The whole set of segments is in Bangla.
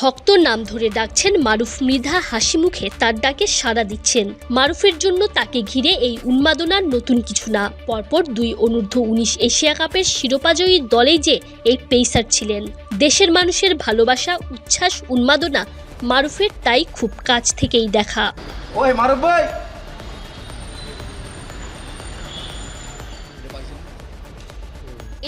ভক্ত নাম ধরে ডাকছেন মারুফ মৃধা হাসি মুখে তার ডাকে সাড়া দিচ্ছেন। মারুফের জন্য তাকে ঘিরে এই উন্মাদনার নতুন কিছু না। পরপর দুই অনূর্ধ্ব উনিশ এশিয়া কাপের শিরোপাজয়ী দলেই যে এই পেসার ছিলেন। দেশের মানুষের ভালোবাসা উচ্ছ্বাস উন্মাদনা মারুফের তাই খুব কাছ থেকেই দেখা। ওই মারুক ভাই।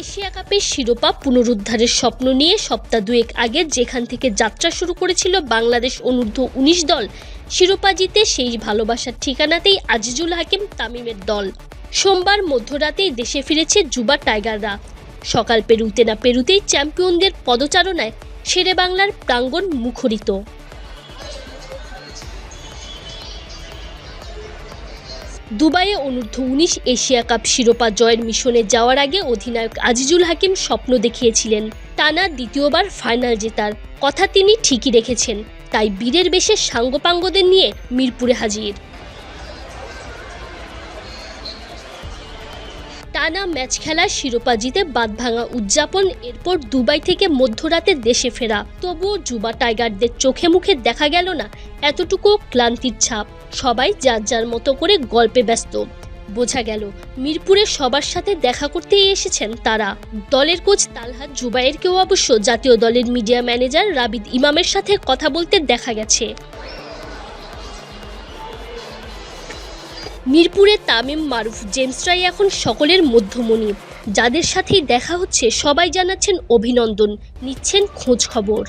এশিয়া কাপের শিরোপা পুনরুদ্ধারের স্বপ্ন নিয়ে সপ্তাহ দুয়েক আগে যেখান থেকে যাত্রা শুরু করেছিল বাংলাদেশ অনূর্ধ্ব উনিশ দল, শিরোপা জিতে সেই ভালোবাসার ঠিকানাতেই আজিজুল হাকিম তামিমের দল। সোমবার মধ্যরাতেই দেশে ফিরেছে যুবা টাইগাররা। সকাল পেরুতে না পেরুতেই চ্যাম্পিয়নদের পদচারণায় শেরে বাংলার প্রাঙ্গণ মুখরিত। দুবাইয়ে অনূর্ধ্ব উনিশ এশিয়া কাপ শিরোপা জয়ের মিশনে যাওয়ার আগে অধিনায়ক আজিজুল হাকিম স্বপ্ন দেখিয়েছিলেন, টানা দ্বিতীয়বার ফাইনাল জেতার। কথা তিনি ঠিকই রেখেছেন, তাই বীরের বেশে সাঙ্গপাঙ্গদের নিয়ে মিরপুরে হাজির। টানা ম্যাচ খেলার শিরোপা জিতে বাদভাঙা উদযাপন, এরপর দুবাই থেকে মধ্যরাতে দেশে ফেরা। তবুও যুবা টাইগারদের চোখে মুখে দেখা গেল না এতটুকু ক্লান্তির ছাপ। সবাই যার যার মতো করে গল্পে ব্যস্ত। বোঝা গেল, মিরপুরে সবার সাথে দেখা করতেই এসেছেন তারা। দলের কোচ তালহাত জুবাইরকেও অবশ্য জাতীয় দলের মিডিয়া ম্যানেজার রাবিদ ইমামের সাথে কথা বলতে দেখা গেছে। মিরপুরে তামিম মারুফ জেমসরাই এখন সকলের মধ্যমণি। যাদের সাথেই দেখা হচ্ছে, সবাই জানাচ্ছেন অভিনন্দন। নিচ্ছেন খোঁজ খবর।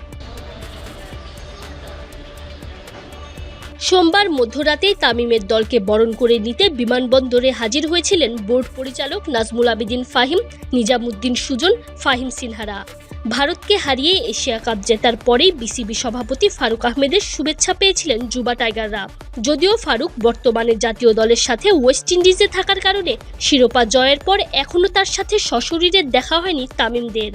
সোমবার মধ্যরাতেই তামিমের দলকে বরণ করে নিতে বিমানবন্দরে হাজির হয়েছিলেন বোর্ড পরিচালক নাজমুল আবেদিন ফাহিম, নিজামুদ্দিন সুজন, ফাহিম সিনহারা। ভারতকে হারিয়ে এশিয়া কাপ জেতার পরেই বিসিবি সভাপতি ফারুক আহমেদের শুভেচ্ছা পেয়েছিলেন যুবা টাইগাররা। যদিও ফারুক বর্তমানে জাতীয় দলের সাথে ওয়েস্ট ইন্ডিজে থাকার কারণে শিরোপা জয়ের পর এখনও তার সাথে সশরীরে দেখা হয়নি তামিমদের।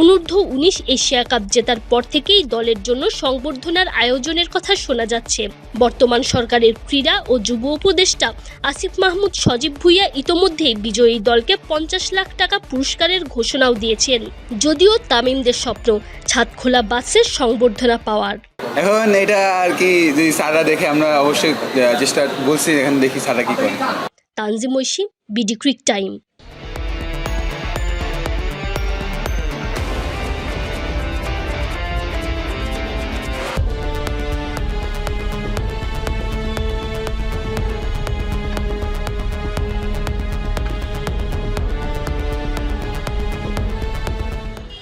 অনূর্ধ্ব উনিশ এশিয়া কাপ জেতার পর থেকেই দলের জন্য সংবর্ধনার আয়োজনের কথা শোনা যাচ্ছে। বর্তমান সরকারের ক্রীড়া ও যুব উপদেষ্টা আসিফ মাহমুদ সজীব ভুইয়া ইতোমধ্যেই বিজয়ী দলকে পঞ্চাশ লাখ টাকা পুরস্কারের ঘোষণাও দিয়েছেন। যদিও তামিমদের স্বপ্ন ছাদ খোলা বাসের সংবর্ধনা পাওয়ার। এখন এটা আর কি যদি স্যাররা দেখে আমরা অবশ্যই চেষ্টা বলছি এখানে দেখি স্যাররা কি করে। Tanzim Oishi BD cric time.